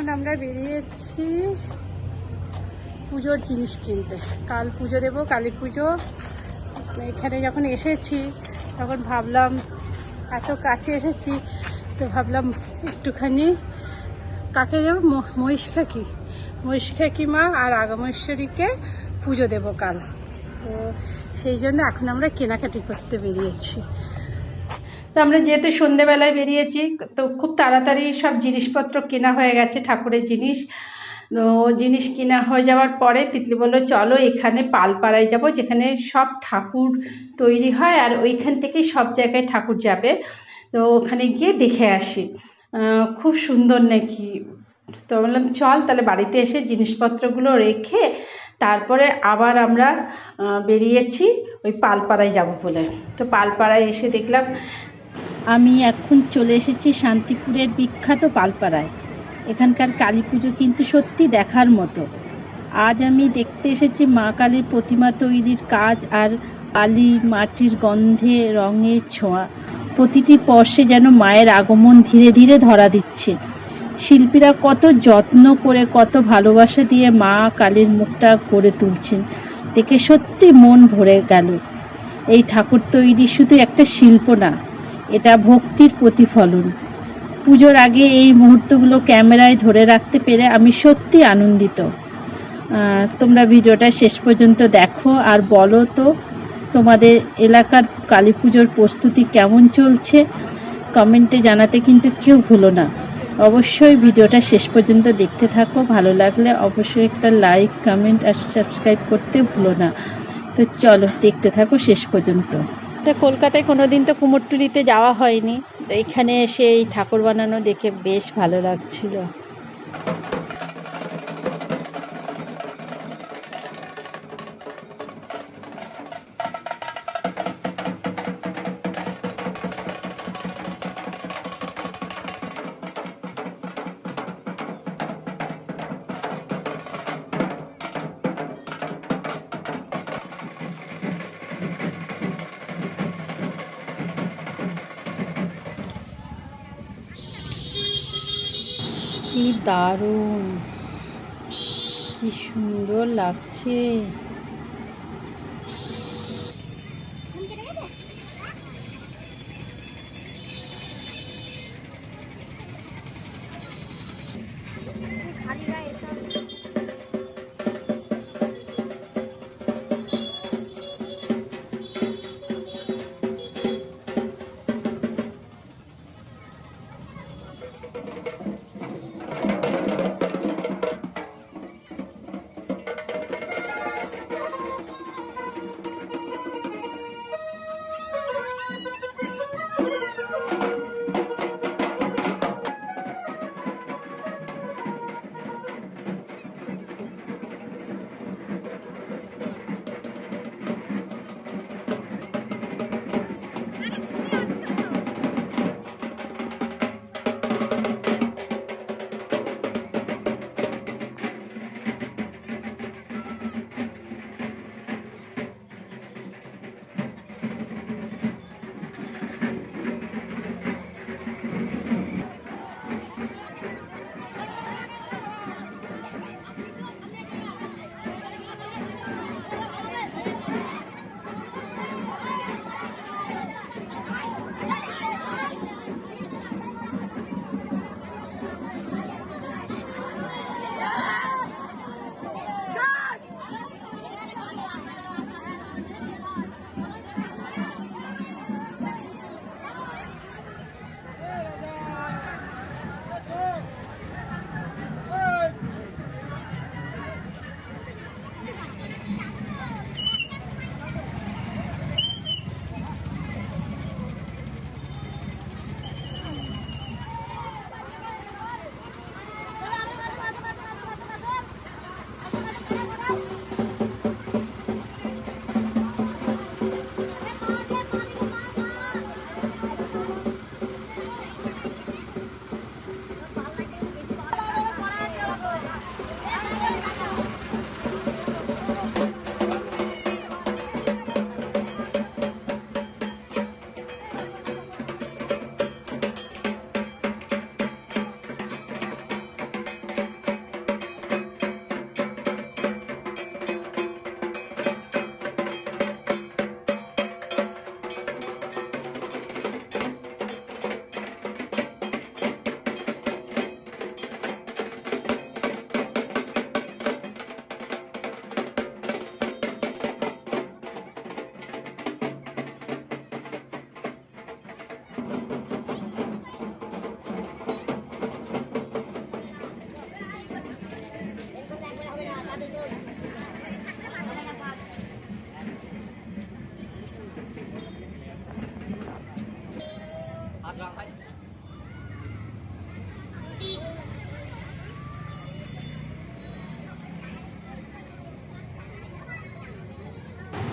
এখন আমরা বেরিয়েছি পুজোর জিনিস কিনতে। কাল পুজো দেবো কালী পুজো। এখানে যখন এসেছি, তখন ভাবলাম, এত কাছে এসেছি, তো ভাবলাম একটুখানি, কাকে যাব ম- মহিষখাকি মহিষখাকি মা আর আগমেশ্বরীকে পুজো দেবো কাল। তো সেই জন্য এখন আমরা কেনাকাটি করতে বেরিয়েছি। তো আমরা যেহেতু সন্ধেবেলায় বেরিয়েছি, তো খুব তাড়াতাড়ি সব জিনিসপত্র কেনা হয়ে গেছে, ঠাকুরের জিনিস। তো জিনিস কেনা হয়ে যাওয়ার পরে তিতলি বলল, চলো এখানে পালপাড়ায় যাব, যেখানে সব ঠাকুর তৈরি হয় আর ওইখান থেকেই সব জায়গায় ঠাকুর যাবে। তো ওখানে গিয়ে দেখে আসি। খুব সুন্দর নাকি? তো বললাম, চল তাহলে বাড়িতে এসে জিনিসপত্রগুলো রেখে তারপরে আবার আমরা বেরিয়েছি ওই পালপাড়ায় যাব বলে। তো পালপাড়ায় এসে দেখলাম আমি এখন চলে এসেছি শান্তিপুরের বিখ্যাত পালপাড়ায়। এখানকার কালী পুজো কিন্তু সত্যি দেখার মতো। আজ আমি দেখতে এসেছি মা কালীর প্রতিমা তৈরির কাজ আর কালী মাটির গন্ধে রঙের ছোঁয়া। প্রতিটি স্পর্শে যেন মায়ের আগমন ধীরে ধীরে ধরা দিচ্ছে। শিল্পীরা কত যত্ন করে, কত ভালোবাসা দিয়ে মা কালীর মুখটা গড়ে তুলছেন। দেখে সত্যি মন ভরে গেল। এই ঠাকুর তৈরি শুধু একটা শিল্প না এটা ভক্তির প্রতিফলন। পুজোর আগে এই মুহূর্তগুলো ক্যামেরায় ধরে রাখতে পেরে আমি সত্যি আনন্দিত। তোমরা ভিডিওটা শেষ পর্যন্ত দেখো আর বলো তো, তোমাদের এলাকার কালী পুজোর প্রস্তুতি কেমন চলছে? কমেন্টে জানাতে কিন্তু কেউ ভুলো না। অবশ্যই ভিডিওটা শেষ পর্যন্ত দেখতে থাকো। ভালো লাগলে অবশ্যই একটা লাইক, কমেন্ট আর সাবস্ক্রাইব করতে ভুলো না। তো চলো দেখতে থাকো শেষ পর্যন্ত। তো কলকাতায় কোনো দিন তো কুমোরটুলিতে যাওয়া হয়নি। তো এখানে এসে এই ঠাকুর বানানো দেখে বেশ ভালো লাগছিল। কি দারুণ কি সুন্দর লাগছে।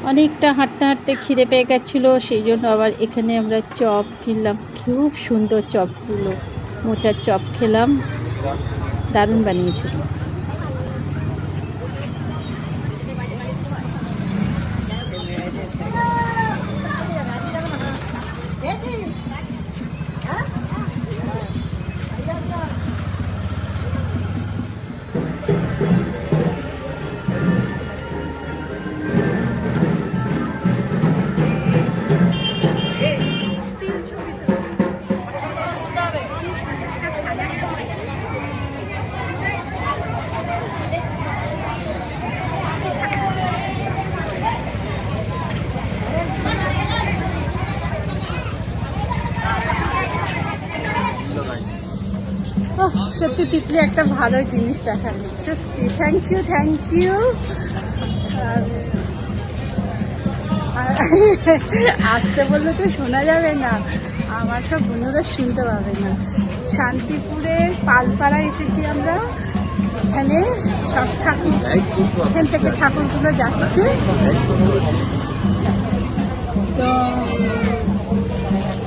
অনেকটা হাঁটতে হাঁটতে খিদে পেয়ে গেছিল, সেই জন্য আবার এখানে আমরা চপ কিনলাম। খুব সুন্দর চপগুলো। মোচার চপ খেলাম। দারুণ বানিয়েছিল। সত্যি তিতলি একটা ভালো জিনিস দেখাল সত্যি থ্যাংক ইউ থ্যাংক ইউ আসতে বললে তো শোনা যাবে না। আমার সব বন্ধুরা শুনতে পাবে না। শান্তিপুরের পালপাড়া এসেছি আমরা। এখানে সব ঠাকুর এখান থেকে ঠাকুরগুলো যাচ্ছে। তো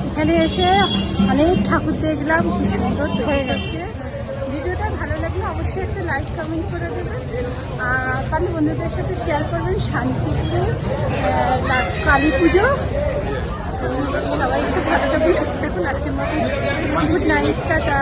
এখানে এসে অনেক ঠাকুর দেখলাম খুব সুন্দর হয়ে গেছে। অবশ্যই একটা লাইক কমেন্ট করে দেবেন। আর তাহলে বন্ধুদের সাথে শেয়ার করবেন শান্তিপুর কালী পুজো। সবাই একটু ভালো থাকবেন সুস্থ থাকুন, আজকের মতো গুড নাইট টাটা।